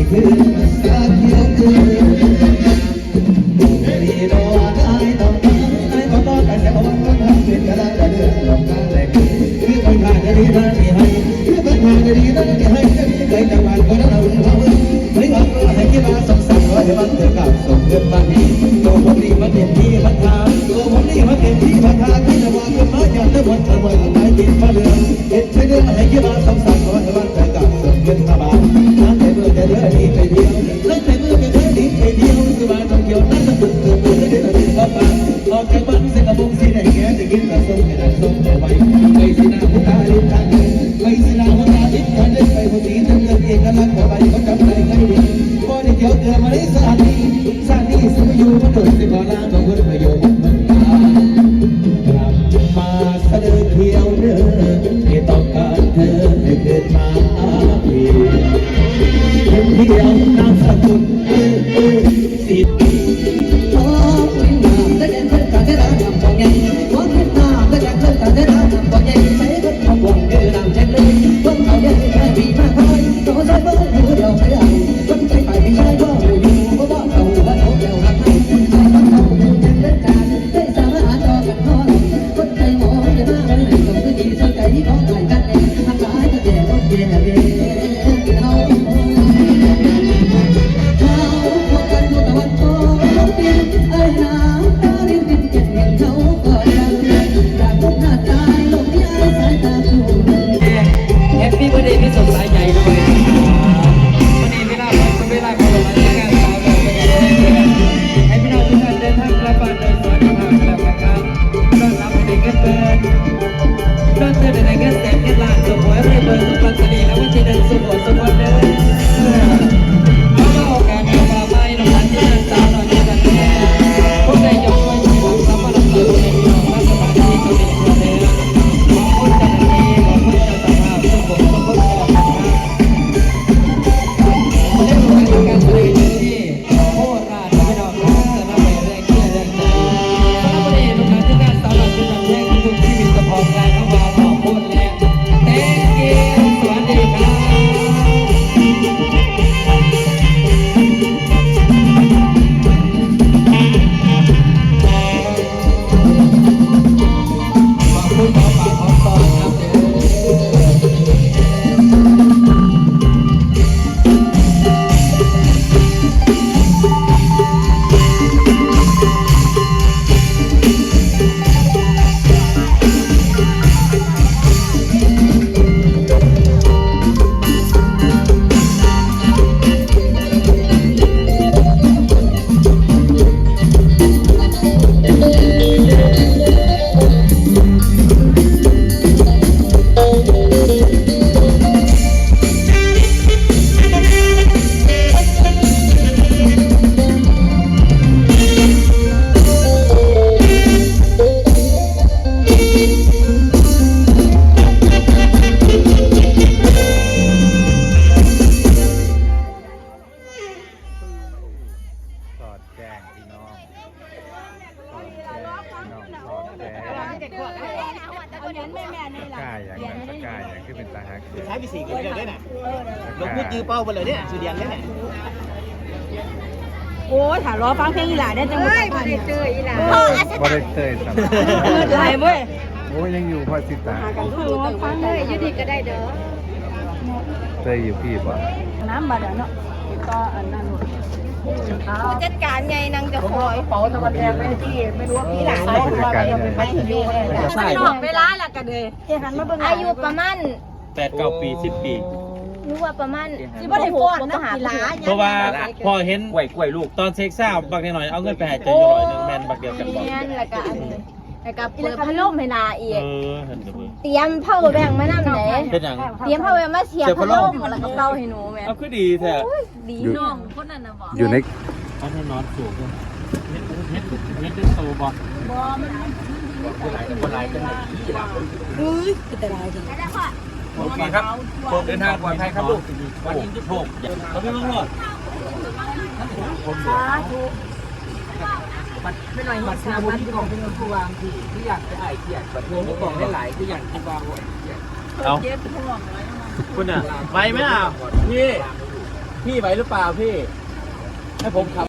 Take it วกนั้นเอาเงินแม่แม่นี่ล่ะกายอย่างนั้นกาอย่างคือเป็นตาหักยใช้ไปสี่กิโลได้น่ยลงพื้นยื้อเป้าไปเลยเนี่ยสุดยังได้น่ยโอ้ยถ้าร้อฟังเพลงอีหล่าได้จังหวะบ่ได้เจออีหล่าพ่ออาชบ่ได้เจอสัมหลายเว้ยโอ้ยังอยู่พ่อสิตาถ้ารอฟังเลยยืดดีก็ได้เด้อเจออยู่พี่ป่น้ำบาดเนาะก็อันนั้น ผู้จัดการไงนางจะคอยเป๋าตะวันแดงไม่ที่ไม่รู้ว่าพี่หลานผู้จัดการใหญ่ใช่นอกเวลาละกันเลยเหันมาเบิ่งอายุประมาณแปดเก้าปีสิบปีรู้ว่าประมาณสิบ่ได้ฟ้อนนะหากีฬาเพราะว่าพอเห็นกล้วยกล้วยลูกตอนเซ็กซ่าบักหน่อยเอาเงินไปหายใจอยู่หน่อยนึงแมนบักเดียวกันบอกเรียนละกัน แล้วก็เปิดพัดลมให้นาอีเอกอเห็นเดี๋ยวเบิ่งเตรียมเผาแบ่งมานำไหนเป็นอย่างเตรียมเผาแบ่งมาเสียบพัดลมแล้วก็เป่าให้หนูแม่เอาคือดีแท้ดีอยู่ น้องคนนั้นน่ะบอกอยู่ในเอาให้นอนสูงด้วยเม็ดเม็ดเม็ดเม็ดโตบ่บ่มันหลายกันหลายกันโอเคครับเดินทางปลอดภัยครับลูกวันนี้จะโชคเขาไม่ต้อง รอดไม่หน่อยบัตรชาบุญของทุนผู้วางที่ที่อยากจะไอเกียรติบัตรเงินบองได้หลายที่อยากที่วางไว้เอาคุณอะไปไหมอะพี่ พี่ไหวหรือเปล่าพี่ ให้ผมขับ